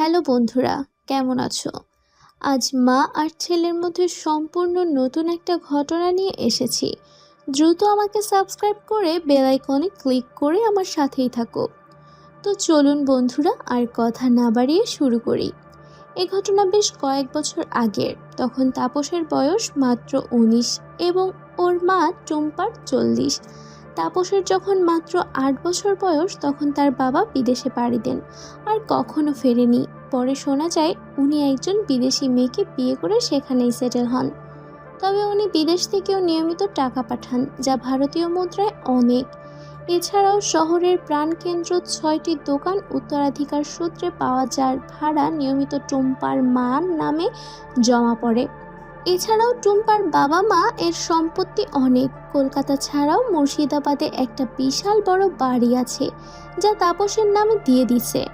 Hello বন্ধুরা, কেমন আছো? আজ মা আর ছেলের মধ্যে সম্পূর্ণ নতুন একটা ঘটনা নিয়ে এসেছি। দ্রুত আমাকে সাবস্ক্রাইব করে বেল আইকনে ক্লিক করে আমার সাথেই থাকো। তো চলুন বন্ধুরা, আর কথা না বাড়িয়ে শুরু করি। এ ঘটনা বেশ কয়েক বছর আগের। তখন তাপসের বয়স মাত্র উনিশ এবং ওর মা টুম্পার চল্লিশ। তাপসের যখন মাত্র আট বছর বয়স, তখন তার বাবা বিদেশে পাড়ি দেন। আর কখনো ফেরেনি। পরে শোনা যায়, উনি একজন বিদেশি মেয়েকে বিয়ে করে সেখানেই সেটেল হন। তবে উনি বিদেশ থেকেও নিয়মিত টাকা পাঠান, যা ভারতীয় মুদ্রায় অনেক। এছাড়াও শহরের প্রাণকেন্দ্র ছয়টি দোকান উত্তরাধিকার সূত্রে পাওয়া যার ভাড়া নিয়মিত টুম্পার মান নামে জমা পড়ে। এছাড়াও টুম্পার বাবা মা এর সম্পত্তি অনেক। কলকাতা ছাড়াও মুর্শিদাবাদে একটা বিশাল বড় বাড়ি আছে, যা তাপসের নামে দিয়ে দিছে।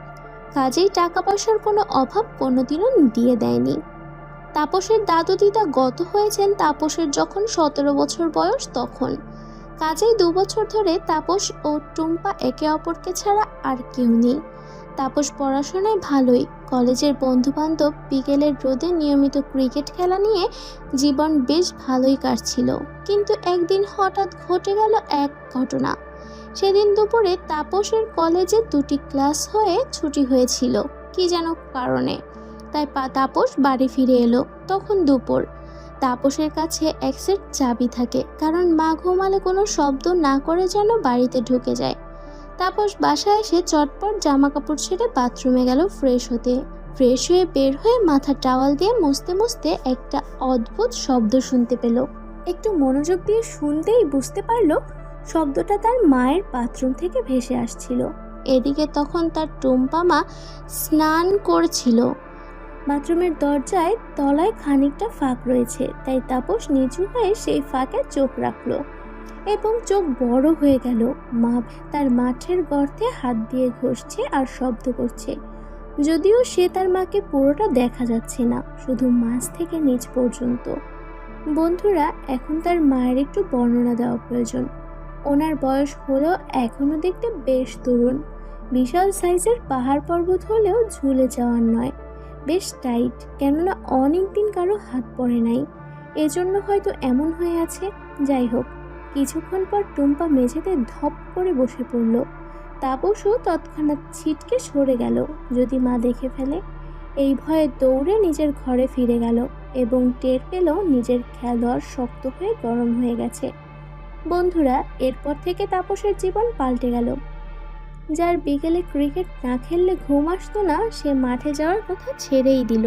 কাজেই টাকা পয়সার কোনো অভাব কোনোদিনও দিয়ে দেয়নি। তাপসের দাদু দিদা গত হয়েছেন তাপসের যখন সতেরো বছর বয়স তখন। কাজেই দু বছর ধরে তাপস ও টুম্পা একে অপরকে ছাড়া আর কেউ নেই। তাপস পড়াশোনায় ভালোই। কলেজের বন্ধুবান্ধব বিকেলের রোদে নিয়মিত ক্রিকেট খেলা নিয়ে জীবন বেশ ভালোই কাটছিল। কিন্তু একদিন হঠাৎ ঘটে গেল এক ঘটনা। সেদিন দুপুরে তাপসের কলেজে দুটি ক্লাস হয়ে ছুটি হয়েছিল, কি যেন কারণে। তাই তাপস বাড়ি ফিরে এলো তখন দুপুর। তাপসের কাছে এক সেট চাবি থাকে, কারণ মা ঘুমালে কোনো শব্দ না করে যেন বাড়িতে ঢুকে যায়। তাপস বাসায় এসে চটপট জামা কাপড় ছেড়ে বাথরুমে গেল ফ্রেশ হতে। ফ্রেশ হয়ে বের হয়ে মাথা টাওয়াল দিয়ে মুছতে মুছতে একটা অদ্ভুত শব্দ শুনতে পেল। একটু মনোযোগ দিয়ে শুনতেই বুঝতে পারল শব্দটা তার মায়ের বাথরুম থেকে ভেসে আসছিল। এদিকে তখন তার টুম্পা মা স্নান করছিল। বাথরুমের দরজায় তলায় খানিকটা ফাঁক রয়েছে, তাই তাপস নিচু হয়ে সেই ফাঁকে চোখ রাখল। এবং চোখ বড় হয়ে গেল। মা তার মাঠের গর্তে হাত দিয়ে ঘষছে আর শব্দ করছে। যদিও সে তার মাকে পুরোটা দেখা যাচ্ছে না, শুধু মাছ থেকে নিচ পর্যন্ত। বন্ধুরা, এখন তার মায়ের একটু বর্ণনা দেওয়া প্রয়োজন। ওনার বয়স হলেও এখনও দেখতে বেশ তরুণ। বিশাল সাইজের পাহাড় পর্বত হলেও ঝুলে যাওয়ার নয়। বেশ টাইট, কেননা অনেক দিন কারও হাত পড়ে নাই। এজন্য হয়তো এমন হয়ে আছে। যাই হোক কিছুক্ষণ পর টুম্পা মেঝেতে ধপ করে বসে পড়ল। তাপসও তৎক্ষণাৎ ছিটকে সরে গেল, যদি মা দেখে ফেলে। এই ভয়ে দৌড়ে নিজের ঘরে ফিরে গেল এবং টের পেল নিজের খেলোয়াড় শক্ত হয়ে গরম হয়ে গেছে। বন্ধুরা, এরপর থেকে তাপসের জীবন পাল্টে গেল। যার বিকেলে ক্রিকেট না খেললে ঘুম আসতো না, সে মাঠে যাওয়ার কথা ছেড়েই দিল।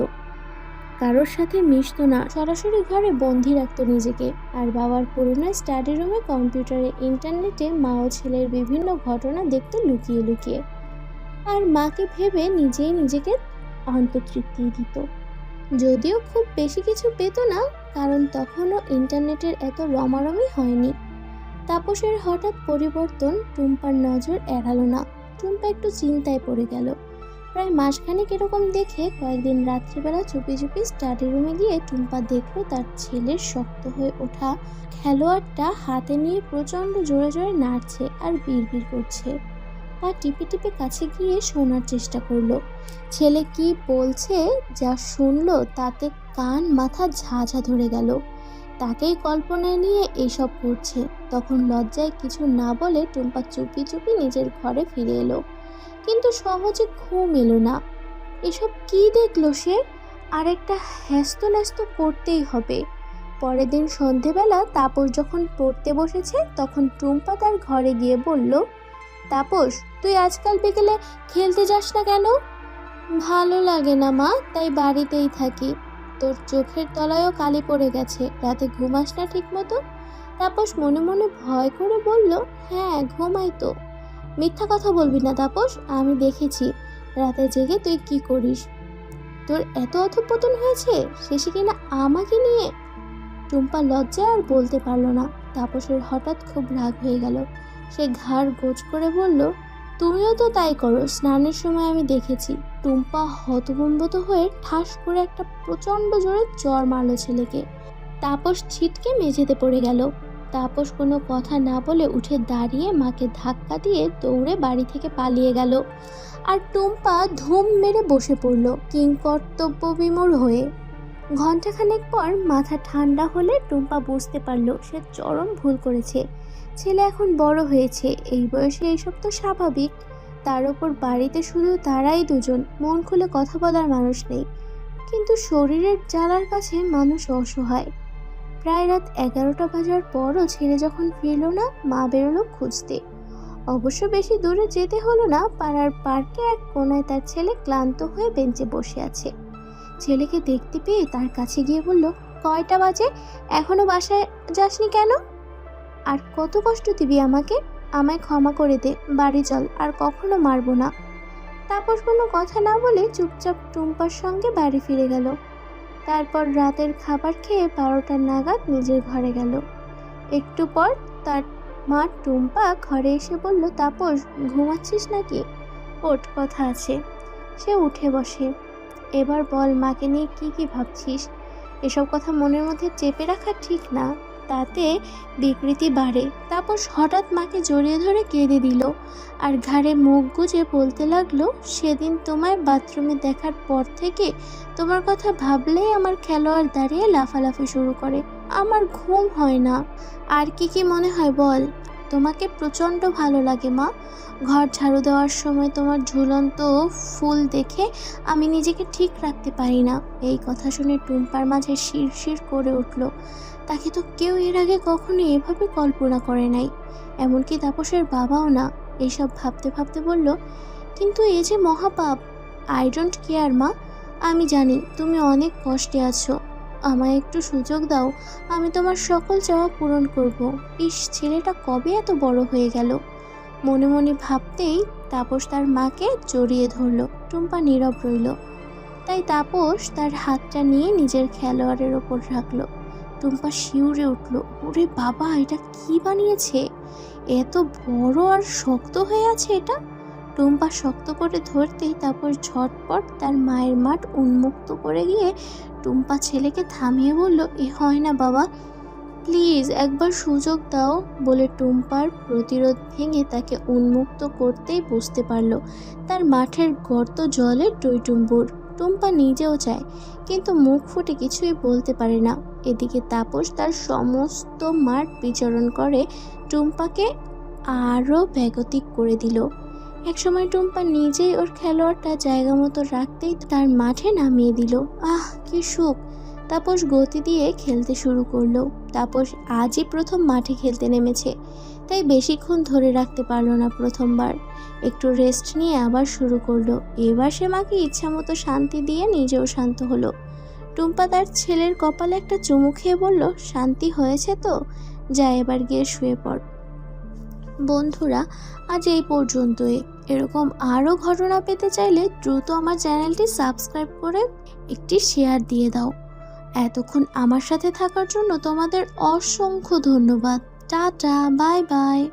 কারোর সাথে মিশতো না। সরাসরি ঘরে বন্দি রাখতো নিজেকে। আর বাবার পুরনো স্টাডি রুমে কম্পিউটারে, ইন্টারনেটে মা ও ছেলের বিভিন্ন ঘটনা দেখতো লুকিয়ে লুকিয়ে। আর মাকে ভেবে নিজেই নিজেকে অন্ততৃপ্তি দিত। যদিও খুব বেশি কিছু পেত না, কারণ তখনও ইন্টারনেটের এত রমারমি হয়নি। তাপসের হঠাৎ পরিবর্তন টুম্পার নজর এড়ালো না। টুম্পা একটু চিন্তায় পড়ে গেল। প্রায় মাসখানেক এরকম দেখে কয়েকদিন রাত্রিবেলা চুপি চুপি স্টাডি রুমে গিয়ে টুম্পা দেখল তার ছেলের শক্ত হয়ে ওঠা খেলোয়াড়টা হাতে নিয়ে প্রচণ্ড জোরে জোরে নাড়ছে আর বিড়বিড় করছে। পা টিপে টিপে কাছে গিয়ে শোনার চেষ্টা করল। ছেলে কি বলছে যা শুনলো তাতে কান মাথা ঝাঝা ধরে গেল। তাকেই কল্পনায় নিয়ে এইসব করছে। তখন লজ্জায় কিছু না বলে টুম্পা চুপি চুপি নিজের ঘরে ফিরে এলো। কিন্তু সহজে ঘুম এলো না। এসব কি দেখল সে? আর একটা হ্যাস্ত ন্যস্ত করতেই হবে। পরের দিন সন্ধেবেলা তাপস যখন পড়তে বসেছে, তখন টুম্পা তার ঘরে গিয়ে বলল, তাপস, তুই আজকাল বিকেলে খেলতে যাস না কেন? ভালো লাগে না মা, তাই বাড়িতেই থাকি। তোর চোখের তলায়ও কালি পড়ে গেছে, রাতে ঘুমাস না ঠিক মতো তাপস মনে মনে ভয় করে বলল হ্যাঁ ঘুমাই তো। মিথ্যা কথা বলবি না তাপস, আমি দেখেছি। রাতে জেগে তুই কি করিস? তোর এত অধপতন হয়েছে, শেষে কিনা আমাকে নিয়ে? টুম্পা লজ্জায় আর বলতে পারল না। তাপসের হঠাৎ খুব রাগ হয়ে গেল। সে ঘাড় গোজ করে বলল, তুমিও তো তাই করো। স্নানের সময় আমি দেখেছি। টুম্পা হতভম্বত হয়ে ঠাস করে একটা প্রচণ্ড জোরে জ্বর মারলো ছেলেকে। তাপস ছিটকে মেঝেতে পড়ে গেল। তাপস কোনো কথা না বলে উঠে দাঁড়িয়ে মাকে ধাক্কা দিয়ে দৌড়ে বাড়ি থেকে পালিয়ে গেল। আর টুম্পা ধুম মেরে বসে পড়ল, কিংকর্তব্য বিমূঢ় হয়ে। ঘন্টাখানেক পর মাথা ঠান্ডা হলে টুম্পা বুঝতে পারল, সে চরম ভুল করেছে। ছেলে এখন বড় হয়েছে, এই বয়সে এইসব তো স্বাভাবিক। তার ওপর বাড়িতে শুধু তারাই দুজন, মন খুলে কথা বলার মানুষ নেই। কিন্তু শরীরের জ্বালার কাছে মানুষ অসহায়। প্রায় রাত এগারোটা বাজার পরও ছেলে যখন ফিরল না, মা বেরোলো খুঁজতে। অবশ্য বেশি দূরে যেতে হলো না, পাড়ার পার্কে এক কোনায় তার ছেলে ক্লান্ত হয়ে বেঞ্চে বসে আছে। ছেলেকে দেখতে পেয়ে তার কাছে গিয়ে বলল, কয়টা বাজে? এখনও বাসায় যাসনি কেন? আর কত কষ্ট দিবি আমাকে? আমায় ক্ষমা করে দে, বাড়ি চল, আর কখনো মারবো না। তাপস কোনো কথা না বলে চুপচাপ টুম্পার সঙ্গে বাড়ি ফিরে গেল। তারপর রাতের খাবার খেয়ে বারোটা নাগাদ নিজের ঘরে গেল। একটু পর তার মা টুম্পা ঘরে এসে বলল, তাপস, ঘুমাচ্ছিস নাকি? ওট, কথা আছে। সে উঠে বসে। এবার বল, মাকে নিয়ে কি কি ভাবছিস? এসব কথা মনের মধ্যে চেপে রাখা ঠিক না। তাতে বিকৃতি বাড়ে। তাপস হঠাৎ মাকে জড়িয়ে ধরে কেঁদে দিল আর ঘাড়ে মুখ গুজে বলতে লাগল, সেদিন তোমায় বাথরুমে দেখার পর থেকে তোমার কথা ভাবলেই আমার খেলোয়াড় দাঁড়িয়ে লাফালাফি শুরু করে। আমার ঘুম হয় না। আর কি কি মনে হয় বল? তোমাকে প্রচণ্ড ভালো লাগে, মা। ঘর ঝাড়ু দেওয়ার সময় তোমার ঝুলন্ত ফুল দেখে আমি নিজেকে ঠিক রাখতে পারি না। এই কথা শুনে টুম্পার মাঝে শিরশির করে উঠল। তাকে তো কেউ এর আগে কখনো এভাবে কল্পনা করে নাই। এমনকি তাপসের বাবাও না। এইসব ভাবতে ভাবতে বলল, কিন্তু এ যে মহাপাপ, আই ডোন্ট কেয়ার, মা। আমি জানি তুমি অনেক কষ্টে আছো। আমায় একটু সুযোগ দাও, আমি তোমার সকল চাওয়া পূরণ করব। ইস, ছেলেটা কবে এত বড় হয়ে গেল? মনে মনে ভাবতেই তাপস তার মাকে জড়িয়ে ধরল। টুম্পা নীরব রইল। তাই তাপস তার হাতটা নিয়ে নিজের খেলোয়াড়ের ওপর রাখল। টুম্পা শিউরে উঠল। ওরে বাবা, এটা কি বানিয়েছে? এত বড় আর শক্ত হয়ে আছে এটা? টুম্পা শক্ত করে ধরতেই তারপর ঝটপট তার মায়ের মাঠ উন্মুক্ত করে গিয়ে টুম্পা ছেলেকে থামিয়ে বলল, এ হয় না বাবা। প্লিজ একবার সুযোগ দাও, বলে টুম্পার প্রতিরোধ ভেঙে তাকে উন্মুক্ত করতেই বুঝতে পারল তার মাঠের গর্ত জলে টইটুম্বুর। টুম্পা নিজেও চায়, কিন্তু মুখ ফুটে কিছুই বলতে পারে না। এদিকে তাপস তার সমস্ত মাঠ বিচরণ করে টুম্পাকে আরও ব্যাগতিক করে দিল। একসময় টুম্পা নিজেই ওর খেলোয়াড়টা জায়গা মতো রাখতেই তার মাঠে নামিয়ে দিল। আহ, কি সুখ। তাপস গতি দিয়ে খেলতে শুরু করল। তাপস আজই প্রথম মাঠে খেলতে নেমেছে। তাই বেশিক্ষণ ধরে রাখতে পারল না প্রথমবার। একটু রেস্ট নিয়ে আবার শুরু করল। এবার সে মাকে ইচ্ছা মতো শান্তি দিয়ে নিজেও শান্ত হলো। টুম্পা তার ছেলের কপালে একটা চুমু খেয়ে বলল, শান্তি হয়েছে তো? যা এবার গিয়ে শুয়ে পড়। বন্ধুরা, আজ এই পর্যন্তই। এরকম আরও ঘটনা পেতে চাইলে দ্রুত আমার চ্যানেলটি সাবস্ক্রাইব করে একটি শেয়ার দিয়ে দাও। এতক্ষণ আমার সাথে থাকার জন্য তোমাদের অসংখ্য ধন্যবাদ। Tata, bye bye.